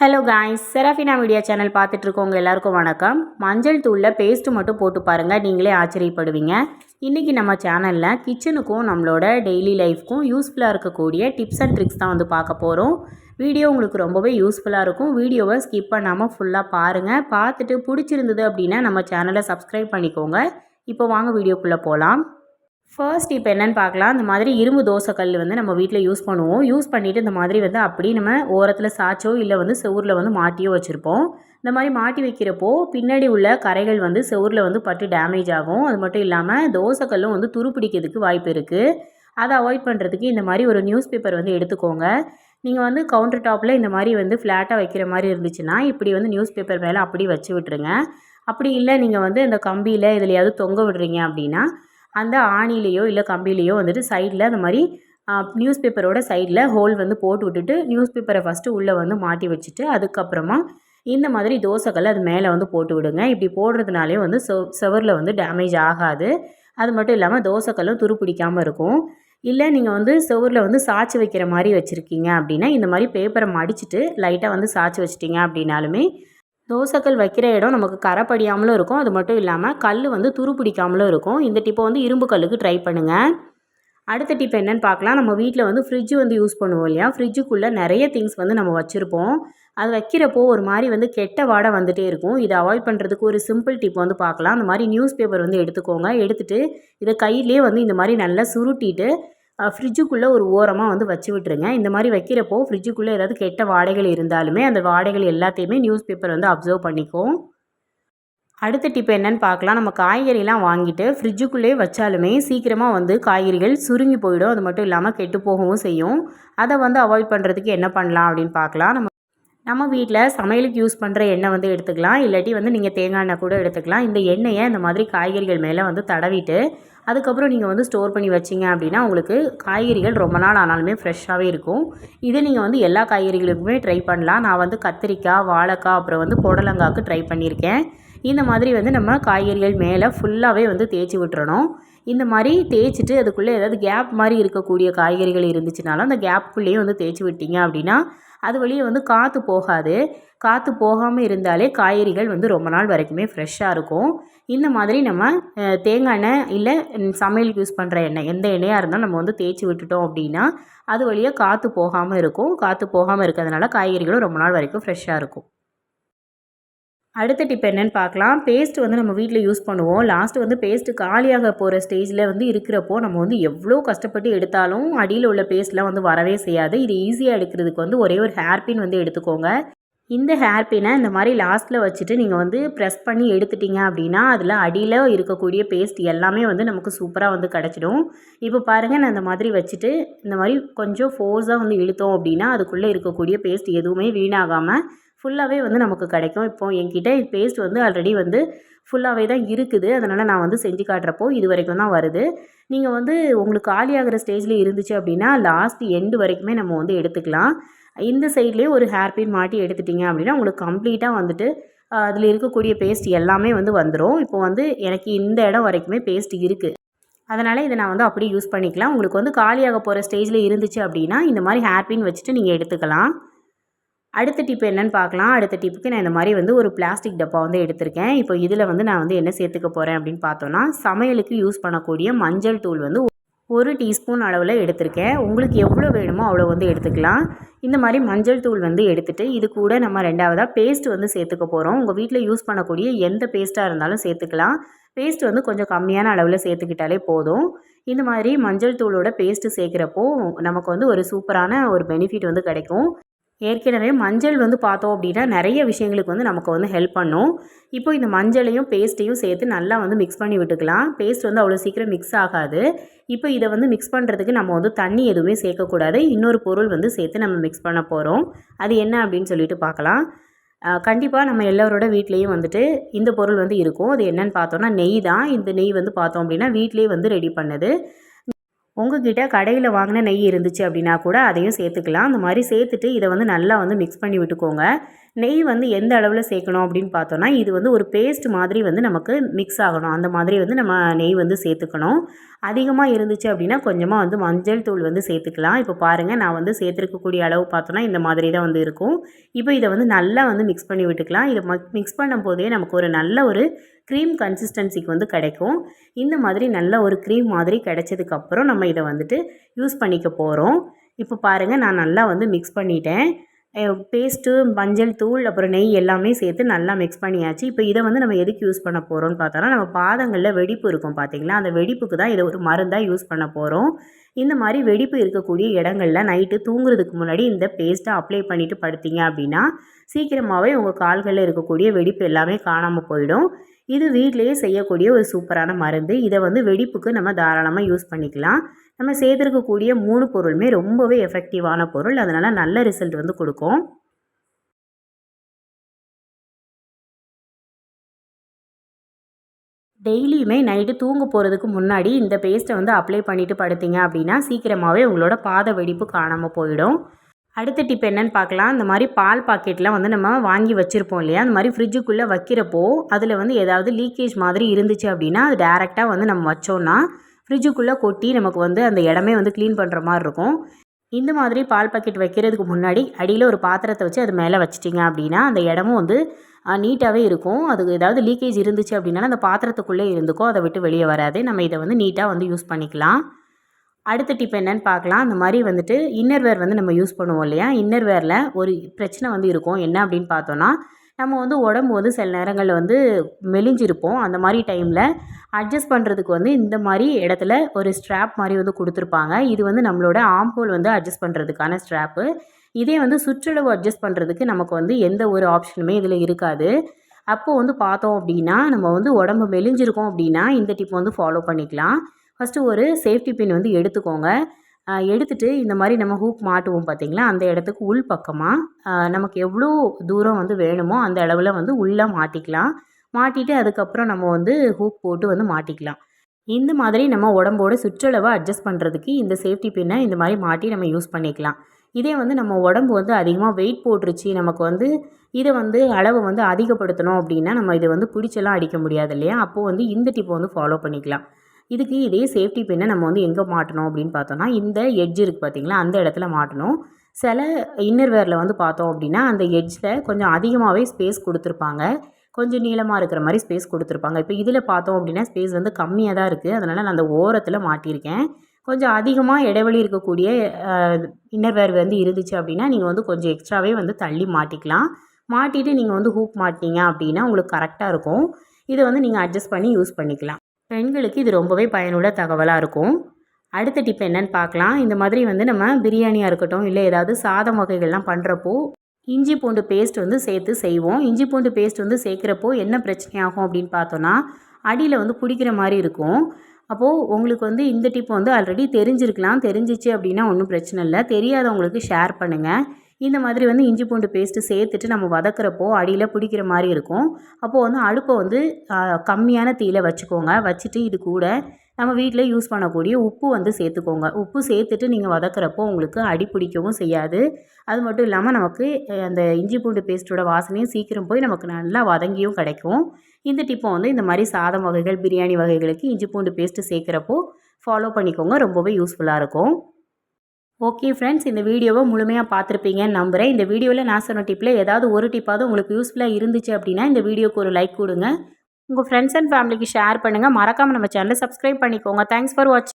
Hello guys Serafina media channel பார்த்துட்ருக்கோங்க எல்லாருக்கும் வணக்கம். மஞ்சள் தூளில் பேஸ்ட்டு மட்டும் போட்டு பாருங்கள் நீங்களே ஆச்சரியப்படுவீங்க. இன்றைக்கி நம்ம சேனலில் கிச்சனுக்கும் நம்மளோட டெய்லி லைஃப்க்கும் யூஸ்ஃபுல்லாக இருக்கக்கூடிய டிப்ஸ் அண்ட் ட்ரிக்ஸ் தான் வந்து பார்க்க போகிறோம் வீடியோ உங்களுக்கு ரொம்பவே யூஸ்ஃபுல்லாக இருக்கும். வீடியோவை ஸ்கிப் பண்ணாமல் ஃபுல்லாக பாருங்கள் பார்த்துட்டு பிடிச்சிருந்தது அப்படின்னா நம்ம சேனலை சப்ஸ்கிரைப் பண்ணிக்கோங்க. இப்போ வாங்க வீடியோக்குள்ளே போகலாம் ஃபர்ஸ்ட் இப்போ என்னென்னு பார்க்கலாம். இந்த மாதிரி இரும்பு தோசைக்கல் வந்து நம்ம வீட்டில் யூஸ் பண்ணுவோம். யூஸ் பண்ணிவிட்டு இந்த மாதிரி வந்து அப்படி நம்ம ஓரத்தில் சாச்சோ இல்லை வந்து செவரில் வந்து மாட்டியோ வச்சுருப்போம். இந்த மாதிரி மாட்டி வைக்கிறப்போ பின்னாடி உள்ள கரைகள் வந்து செவரில் வந்து பட்டு டேமேஜ் ஆகும். அது மட்டும் இல்லாமல் தோசைக்கல்லும் வந்து துருப்பிடிக்கிறதுக்கு வாய்ப்பு இருக்குது அதை அவாய்ட் பண்ணுறதுக்கு இந்த மாதிரி ஒரு நியூஸ் பேப்பர் வந்து எடுத்துக்கோங்க. நீங்கள் வந்து கவுண்டர் டாப்பில் இந்த மாதிரி வந்து ஃப்ளாட்டாக வைக்கிற மாதிரி இருந்துச்சுன்னா இப்படி வந்து நியூஸ் பேப்பர் மேலே அப்படி வச்சு விட்டுருங்க. அப்படி இல்லை நீங்கள் வந்து இந்த கம்பியில் எதுலையாவது தொங்க விடுறீங்க அப்படின்னா அந்த ஆணிலேயோ இல்லை கம்பிலேயோ வந்துட்டு சைடில் அந்த மாதிரி நியூஸ் பேப்பரோட சைடில் ஹோல் வந்து போட்டு விட்டுட்டு நியூஸ் பேப்பரை ஃபஸ்ட்டு உள்ளே வந்து மாட்டி வச்சுட்டு அதுக்கப்புறமா இந்த மாதிரி தோசைக்கல் அது மேலே வந்து போட்டு விடுங்க. இப்படி போடுறதுனாலே வந்து செவ் செவரில் வந்து டேமேஜ் ஆகாது. அது மட்டும் இல்லாமல் தோசைக்கல்லும் துரு பிடிக்காமல் இருக்கும். இல்லை நீங்கள் வந்து செவரில் வந்து சாய்ச்சி வைக்கிற மாதிரி வச்சுருக்கீங்க அப்படின்னா இந்த மாதிரி பேப்பரை மடிச்சுட்டு லைட்டாக வந்து சாய்ச்சி வச்சிட்டிங்க அப்படின்னாலுமே தோசைக்கல் வைக்கிற இடம் நமக்கு கரை படியாமலும் இருக்கும். அது மட்டும் இல்லாமல் கல் வந்து துரு பிடிக்காமலும் இருக்கும். இந்த டிப்பை வந்து இரும்பு கல்லுக்கு ட்ரை பண்ணுங்கள் அடுத்த டிப் என்னென்னு பார்க்கலாம். நம்ம வீட்டில் வந்து ஃப்ரிட்ஜு வந்து யூஸ் பண்ணுவோம் இல்லையா? ஃப்ரிட்ஜுக்குள்ளே நிறைய திங்ஸ் வந்து நம்ம வச்சுருப்போம். அது வைக்கிறப்போ ஒரு மாதிரி வந்து கெட்ட வாடை வந்துகிட்டே இருக்கும். இதை அவாய்ட் பண்ணுறதுக்கு ஒரு சிம்பிள் டிப் வந்து பார்க்கலாம். அந்த மாதிரி நியூஸ் பேப்பர் வந்து எடுத்துக்கோங்க. எடுத்துகிட்டு இதை கையிலே வந்து இந்த மாதிரி நல்லா சுருட்டிட்டு ஃப்ரிட்ஜுக்குள்ளே ஒரு ஓரமாக வந்து வச்சு விட்டுருங்க. இந்த மாதிரி வைக்கிறப்போ ஃப்ரிட்ஜுக்குள்ளே ஏதாவது கெட்ட வாடைகள் இருந்தாலுமே அந்த வாடைகள் எல்லாத்தையுமே நியூஸ் பேப்பர் வந்து அப்சர்வ் பண்ணிக்கும் அடுத்த டிப் என்னன்னு பார்க்கலாம். நம்ம காய்கறிலாம் வாங்கிட்டு ஃப்ரிட்ஜுக்குள்ளே வச்சாலுமே சீக்கிரமாக வந்து காய்கறிகள் சுருங்கி போயிடும். அது மட்டும் இல்லாமல் கெட்டு போகவும் செய்யும். அதை வந்து அவாய்ட் பண்ணுறதுக்கு என்ன பண்ணலாம் அப்படின்னு பார்க்கலாம். நம்ம நம்ம வீட்டில் சமையலுக்கு யூஸ் பண்ணுற எண்ணெய் வந்து எடுத்துக்கலாம். இல்லாட்டி வந்து நீங்கள் தேங்காய் எண்ணெய் கூட எடுத்துக்கலாம். இந்த எண்ணெயை இந்த மாதிரி காய்கறிகள் மேலே வந்து தடவிட்டு அதுக்கப்புறம் நீங்கள் வந்து ஸ்டோர் பண்ணி வச்சிங்க அப்படின்னா உங்களுக்கு காய்கறிகள் ரொம்ப நாள் ஆனாலுமே ஃப்ரெஷ்ஷாகவே இருக்கும். இதை நீங்கள் வந்து எல்லா காய்கறிகளுக்குமே ட்ரை பண்ணலாம். நான் வந்து கத்திரிக்காய் வாழைக்காய் அப்புறம் வந்து புடலங்காய்க்கு ட்ரை பண்ணியிருக்கேன். இந்த மாதிரி வந்து நம்ம காய்கறிகள் மேலே ஃபுல்லாகவே வந்து தேய்ச்சி விட்டுறணும். இந்த மாதிரி தேய்ச்சிட்டு அதுக்குள்ளே ஏதாவது கேப் மாதிரி இருக்கக்கூடிய காய்கறிகள் இருந்துச்சுனாலும் அந்த கேப்புக்குள்ளேயே வந்து தேய்ச்சி விட்டீங்க அப்படின்னா அது வழியே வந்து காற்று போகாது. காற்று போகாமல் இருந்தாலே காய்கறிகள் வந்து ரொம்ப நாள் வரைக்குமே ஃப்ரெஷ்ஷாக இருக்கும். இந்த மாதிரி நம்ம தேங்காய் எண்ணெய் இல்லை சமையலுக்கு யூஸ் பண்ணுற எண்ணெய் எந்த எண்ணெயாக இருந்தாலும் நம்ம வந்து தேய்ச்சி விட்டுட்டோம் அப்படின்னா அது வழியாக காற்று போகாமல் இருக்கும். காற்று போகாமல் இருக்கிறதுனால காய்கறிகளும் ரொம்ப நாள் வரைக்கும் ஃப்ரெஷ்ஷாக இருக்கும். அடுத்த டிப் என்னென்னு பார்க்கலாம். பேஸ்ட் வந்து நம்ம வீட்டில் யூஸ் பண்ணுவோம். லாஸ்ட்டு வந்து பேஸ்ட்டு காலியாக போகிற ஸ்டேஜில் வந்து இருக்கிறப்போ நம்ம வந்து எவ்வளோ கஷ்டப்பட்டு எடுத்தாலும் அடியில் உள்ள பேஸ்ட்லாம் வந்து வரவே செய்யாது. இது ஈஸியாக எடுக்கிறதுக்கு வந்து ஒரே ஒரு ஹேர்பின் வந்து எடுத்துக்கோங்க. இந்த ஹேர்பினை இந்த மாதிரி லாஸ்ட்டில் வச்சுட்டு நீங்கள் வந்து ப்ரெஸ் பண்ணி எடுத்துட்டீங்க அப்படின்னா அதில் அடியில் இருக்கக்கூடிய பேஸ்ட் எல்லாமே வந்து நமக்கு சூப்பராக வந்து கிடச்சிடும். இப்போ பாருங்கள் நான் இந்த மாதிரி வச்சுட்டு இந்த மாதிரி கொஞ்சம் ஃபோர்ஸாக வந்து இழுத்தோம் அப்படின்னா அதுக்குள்ளே இருக்கக்கூடிய பேஸ்ட் எதுவுமே வீணாகாமல் ஃபுல்லாகவே வந்து நமக்கு கிடைக்கும். இப்போது என்கிட்ட பேஸ்ட் வந்து ஆல்ரெடி வந்து ஃபுல்லாகவே தான் இருக்குது. அதனால் நான் வந்து செஞ்சு காட்டுறப்போ இது வரைக்கும் தான் வருது. நீங்கள் வந்து உங்களுக்கு காலியாகிற ஸ்டேஜில் இருந்துச்சு அப்படின்னா லாஸ்ட் எண்டு வரைக்குமே நம்ம வந்து எடுத்துக்கலாம். இந்த சைட்லேயே ஒரு ஹேர் பின் மாட்டி எடுத்துட்டிங்க அப்படின்னா உங்களுக்கு கம்ப்ளீட்டாக வந்துட்டு அதில் இருக்கக்கூடிய பேஸ்ட் எல்லாமே வந்து வந்துடும் இப்போ வந்து எனக்கு இந்த இடம் வரைக்குமே பேஸ்ட் இருக்குது அதனால் இதை நான் வந்து அப்படியே யூஸ் பண்ணிக்கலாம். உங்களுக்கு வந்து காலியாக போகிற ஸ்டேஜில் இருந்துச்சு அப்படின்னா இந்த மாதிரி ஹேர் பின் வச்சுட்டு நீங்கள் எடுத்துக்கலாம். அடுத்த டிப் என்னென்னு பார்க்கலாம். அடுத்த டிப்புக்கு நான் இந்த மாதிரி வந்து ஒரு பிளாஸ்டிக் டப்பா வந்து எடுத்திருக்கேன். இப்போ இதில் வந்து நான் வந்து என்ன சேர்த்துக்க போகிறேன் அப்படின்னு பார்த்தோன்னா சமையலுக்கு யூஸ் பண்ணக்கூடிய மஞ்சள் தூள் வந்து ஒரு டீஸ்பூன் அளவில் எடுத்திருக்கேன். உங்களுக்கு எவ்வளோ வேணுமோ அவ்வளோ வந்து எடுத்துக்கலாம். இந்த மாதிரி மஞ்சள் தூள் வந்து எடுத்துகிட்டு இது கூட நம்ம ரெண்டாவதாக பேஸ்ட் வந்து சேர்த்துக்க போகிறோம் உங்கள் வீட்டில் யூஸ் பண்ணக்கூடிய எந்த பேஸ்ட்டாக இருந்தாலும் சேர்த்துக்கலாம். பேஸ்ட் வந்து கொஞ்சம் கம்மியான அளவில் சேர்த்துக்கிட்டாலே போதும். இந்த மாதிரி மஞ்சள் தூளோட பேஸ்ட்டு சேர்க்குறப்போ நமக்கு வந்து ஒரு சூப்பரான ஒரு பெனிஃபிட் வந்து கிடைக்கும். ஏற்கனவே மஞ்சள் வந்து பார்த்தோம் அப்படின்னா நிறைய விஷயங்களுக்கு வந்து நமக்கு வந்து ஹெல்ப் பண்ணும். இப்போ இந்த மஞ்சளையும் பேஸ்ட்டையும் சேர்த்து நல்லா வந்து மிக்ஸ் பண்ணி விட்டுக்கலாம். பேஸ்ட் வந்து அவ்வளோ சீக்கிரம் மிக்ஸ் ஆகாது. இப்போ இதை வந்து மிக்ஸ் பண்ணுறதுக்கு நம்ம வந்து தண்ணி எதுவுமே சேர்க்கக்கூடாது. இன்னொரு பொருள் வந்து சேர்த்து நம்ம மிக்ஸ் பண்ண போகிறோம் அது என்ன அப்படின்னு சொல்லிட்டு பார்க்கலாம். கண்டிப்பாக நம்ம எல்லோரோட வீட்லேயும் வந்துட்டு இந்த பொருள் வந்து இருக்கும். அது என்னென்னு பார்த்தோன்னா நெய் தான். இந்த நெய் வந்து பார்த்தோம் அப்படின்னா வீட்லேயே வந்து ரெடி பண்ணது. உங்ககிட்ட கடையில் வாங்கின நெய் இருந்துச்சு அப்படின்னா கூட அதையும் சேர்த்துக்கலாம். அந்த மாதிரி சேர்த்துட்டு இதை வந்து நல்லா வந்து மிக்ஸ் பண்ணி விட்டுக்கோங்க. நெய் வந்து எந்த அளவில் சேர்க்கணும் அப்படின்னு பார்த்தோன்னா இது வந்து ஒரு பேஸ்ட் மாதிரி வந்து நமக்கு மிக்ஸ் ஆகணும். அந்த மாதிரி வந்து நம்ம நெய் வந்து சேர்த்துக்கணும். அதிகமாக இருந்துச்சு அப்படின்னா கொஞ்சமாக வந்து மஞ்சள் தூள் வந்து சேர்த்துக்கலாம். இப்போ பாருங்கள் நான் வந்து சேர்த்துருக்கக்கூடிய அளவு பார்த்தோன்னா இந்த மாதிரி தான் வந்து இருக்கும். இப்போ இதை வந்து நல்லா வந்து மிக்ஸ் பண்ணி விட்டுக்கலாம். இதை மிக்ஸ் பண்ணும் போதே நமக்கு ஒரு நல்ல ஒரு க்ரீம் கன்சிஸ்டன்சிக்கு வந்து கிடைக்கும். இந்த மாதிரி நல்ல ஒரு க்ரீம் மாதிரி கிடைச்சதுக்கப்புறம் நம்ம இதை வந்துட்டு யூஸ் பண்ணிக்க போகிறோம் இப்போ பாருங்கள் நான் நல்லா வந்து மிக்ஸ் பண்ணிட்டேன். பேஸ்ட்டு மஞ்சள் தூள் அப்புறம் நெய் எல்லாமே சேர்த்து நல்லா மிக்ஸ் பண்ணியாச்சு. இப்போ இதை வந்து நம்ம எதுக்கு யூஸ் பண்ண போகிறோம்னு பார்த்தோன்னா நம்ம பாதங்களில் வெடிப்பு இருக்கும் பார்த்திங்களா? அந்த வெடிப்புக்கு தான் இதை ஒரு மருந்தாக யூஸ் பண்ண போகிறோம் இந்த மாதிரி வெடிப்பு இருக்கக்கூடிய இடங்களில் நைட்டு தூங்குறதுக்கு முன்னாடி இந்த பேஸ்ட்டை அப்ளை பண்ணிவிட்டு படுத்திங்க அப்படின்னா சீக்கிரமாகவே உங்கள் கால்களில் இருக்கக்கூடிய வெடிப்பு எல்லாமே காணாமல் போயிடும். இது வீட்டிலேயே செய்யக்கூடிய ஒரு சூப்பரான மருந்து. இதை வந்து வெடிப்புக்கு நம்ம தாராளமாக யூஸ் பண்ணிக்கலாம். நம்ம செய்திருக்கக்கூடிய மூணு பொருளுமே ரொம்பவே எஃபெக்டிவான பொருள். அதனால் நல்ல ரிசல்ட் வந்து கொடுக்கும். டெய்லியுமே நைட்டு தூங்க போகிறதுக்கு முன்னாடி இந்த பேஸ்ட்டை வந்து அப்ளை பண்ணிவிட்டு படுத்தீங்க அப்படின்னா சீக்கிரமாகவே உங்களோட பாத வெடிப்பு காணாமல் போயிடும். அடுத்த டிப் என்னென்னு பார்க்கலாம். இந்த மாதிரி பால் பாக்கெட்லாம் வந்து நம்ம வாங்கி வச்சுருப்போம் இல்லையா? அந்த மாதிரி ஃப்ரிட்ஜுக்குள்ளே வைக்கிறப்போ அதில் வந்து ஏதாவது லீக்கேஜ் மாதிரி இருந்துச்சு அப்படின்னா அது டேரெக்டாக வந்து நம்ம வச்சோன்னா ஃப்ரிட்ஜுக்குள்ளே கொட்டி நமக்கு வந்து அந்த இடமே வந்து க்ளீன் பண்ணுற மாதிரி இருக்கும். இந்த மாதிரி பால் பாக்கெட் வைக்கிறதுக்கு முன்னாடி அடியில் ஒரு பாத்திரத்தை வச்சு அது மேலே வச்சிட்டிங்க அப்படின்னா அந்த இடமும் வந்து நீட்டாகவே இருக்கும். அதுக்கு ஏதாவது லீக்கேஜ் இருந்துச்சு அப்படின்னா அந்த பாத்திரத்துக்குள்ளே இருந்துக்கும் அதை விட்டு வெளியே வராது. நம்ம இதை வந்து நீட்டாக வந்து யூஸ் பண்ணிக்கலாம். அடுத்த டிப் என்னன்னு பார்க்கலாம். அந்த மாதிரி வந்துட்டு இன்னர்வேர் வந்து நம்ம யூஸ் பண்ணுவோம் இல்லையா? இன்னர்வேரில் ஒரு பிரச்சனை வந்து இருக்கும். என்ன அப்படின்னு பார்த்தோன்னா நம்ம வந்து உடம்பு வந்து சில நேரங்களில் வந்து மெலிஞ்சிருப்போம். அந்த மாதிரி டைமில் அட்ஜஸ்ட் பண்ணுறதுக்கு வந்து இந்த மாதிரி இடத்துல ஒரு ஸ்ட்ராப் மாதிரி வந்து கொடுத்துருப்பாங்க. இது வந்து நம்மளோட ஆம்போல் வந்து அட்ஜஸ்ட் பண்ணுறதுக்கான ஸ்ட்ராப்பு இதே வந்து சுற்றளவு அட்ஜஸ்ட் பண்ணுறதுக்கு நமக்கு வந்து எந்த ஒரு ஆப்ஷனுமே இதில் இருக்காது. அப்போது வந்து பார்த்தோம் அப்படின்னா நம்ம வந்து உடம்பு மெலிஞ்சிருக்கோம் அப்படின்னா இந்த டிப் வந்து ஃபாலோ பண்ணிக்கலாம். ஃபஸ்ட்டு ஒரு சேஃப்டி பின் வந்து எடுத்துக்கோங்க. எடுத்துகிட்டு இந்த மாதிரி நம்ம ஹூக் மாட்டுவோம் பார்த்திங்களா அந்த இடத்துக்கு உள் பக்கமாக நமக்கு எவ்வளோ தூரம் வந்து வேணுமோ அந்த அளவில் வந்து உள்ளே மாட்டிக்கலாம். மாட்டிட்டு அதுக்கப்புறம் நம்ம வந்து ஹூக் போட்டு வந்து மாட்டிக்கலாம். இந்த மாதிரி நம்ம உடம்போட சுற்றளவை அட்ஜஸ்ட் பண்ணுறதுக்கு இந்த சேஃப்டி பின்னை இந்த மாதிரி மாட்டி நம்ம யூஸ் பண்ணிக்கலாம். இதே வந்து நம்ம உடம்பு வந்து அதிகமாக வெயிட் போட்டுருச்சு நமக்கு வந்து இதை வந்து அளவை வந்து அதிகப்படுத்தணும் அப்படின்னா நம்ம இதை வந்து பிடிச்செல்லாம் அடிக்க முடியாது இல்லையா? அப்போது வந்து இந்த டிப்பை வந்து ஃபாலோ பண்ணிக்கலாம். இதுக்கு இதே சேஃப்டி பின்னை நம்ம வந்து எங்கே மாட்டணும் அப்படின்னு பார்த்தோன்னா இந்த எட்ஜ் இருக்குது பார்த்திங்களா? அந்த இடத்துல மாட்டணும். சில இன்னர் வேரில் வந்து பார்த்தோம் அப்படின்னா அந்த எட்ஜில் கொஞ்சம் அதிகமாகவே ஸ்பேஸ் கொடுத்துருப்பாங்க. கொஞ்சம் நீளமாக இருக்கிற மாதிரி ஸ்பேஸ் கொடுத்துருப்பாங்க. இப்போ இதில் பார்த்தோம் அப்படின்னா ஸ்பேஸ் வந்து கம்மியாக தான் இருக்குது அதனால் நான் அந்த ஓரத்தில் மாட்டியிருக்கேன். கொஞ்சம் அதிகமாக இடைவெளி இருக்கக்கூடிய இன்னர்வேர் வந்து இருந்துச்சு அப்படின்னா நீங்கள் வந்து கொஞ்சம் எக்ஸ்ட்ராவே வந்து தள்ளி மாட்டிக்கலாம். மாட்டிட்டு நீங்கள் வந்து ஹூக் மாட்டிங்க அப்படின்னா உங்களுக்கு கரெக்டாக இருக்கும். இதை வந்து நீங்கள் அட்ஜஸ்ட் பண்ணி யூஸ் பண்ணிக்கலாம். பெண்களுக்கு இது ரொம்பவே பயனுள்ள தகவலாக இருக்கும். அடுத்த டிப் என்னென்னு பார்க்கலாம். இந்த மாதிரி வந்து நம்ம பிரியாணியாக இருக்கட்டும் இல்லை ஏதாவது சாதம் வகைகள்லாம் பண்ணுறப்போ இஞ்சி பூண்டு பேஸ்ட் வந்து சேர்த்து செய்வோம். இஞ்சி பூண்டு பேஸ்ட் வந்து சேர்க்குறப்போ என்ன பிரச்சனை ஆகும் அப்படின்னு பார்த்தோன்னா அடியில் வந்து பிடிக்கிற மாதிரி இருக்கும். அப்போது உங்களுக்கு வந்து இந்த டிப் வந்து ஆல்ரெடி தெரிஞ்சிருக்கலாம். தெரிஞ்சிச்சு அப்படின்னா ஒன்றும் பிரச்சனை இல்லை. தெரியாதவங்களுக்கு ஷேர் பண்ணுங்கள் இந்த மாதிரி வந்து இஞ்சி பூண்டு பேஸ்ட்டு சேர்த்துட்டு நம்ம வதக்குறப்போ அடியில் பிடிக்கிற மாதிரி இருக்கும். அப்போது வந்து அடுப்பை வந்து கம்மியான தீயில் வச்சுக்கோங்க. வச்சுட்டு இது கூட நம்ம வீட்டில் யூஸ் பண்ணக்கூடிய உப்பு வந்து சேர்த்துக்கோங்க. உப்பு சேர்த்துட்டு நீங்கள் வதக்குறப்போ உங்களுக்கு அடி பிடிக்கவும் செய்யாது. அது மட்டும் இல்லாமல் நமக்கு அந்த இஞ்சி பூண்டு பேஸ்ட்டோட வாசனையும் சீக்கிரம் போய் நமக்கு நல்லா வதங்கியும் கிடைக்கும். இந்த டிப்பை வந்து இந்த மாதிரி சாதம் வகைகள் பிரியாணி வகைகளுக்கு இஞ்சி பூண்டு பேஸ்ட்டு சேர்க்குறப்போ ஃபாலோ பண்ணிக்கோங்க. ரொம்பவே யூஸ்ஃபுல்லாக இருக்கும். ஓகே ஃப்ரெண்ட்ஸ் இந்த வீடியோவை முழுமையாக பார்த்துருப்பீங்கன்னு நம்புகிறேன் இந்த வீடியோவில் நான் சொன்ன டிப்பில் ஏதாவது ஒரு டிப்பாவது உங்களுக்கு யூஸ்ஃபுல்லாக இருந்துச்சு அப்படின்னா இந்த வீடியோக்கு ஒரு லைக் கொடுங்க. உங்கள் ஃப்ரெண்ட்ஸ் அண்ட் ஃபேமிலிக்கு ஷேர் பண்ணுங்கள் மறக்காமல் நம்ம சேனலை சப்ஸ்கிரைப் பண்ணிக்கோங்க. தேங்க்ஸ் ஃபார் வாட்சிங்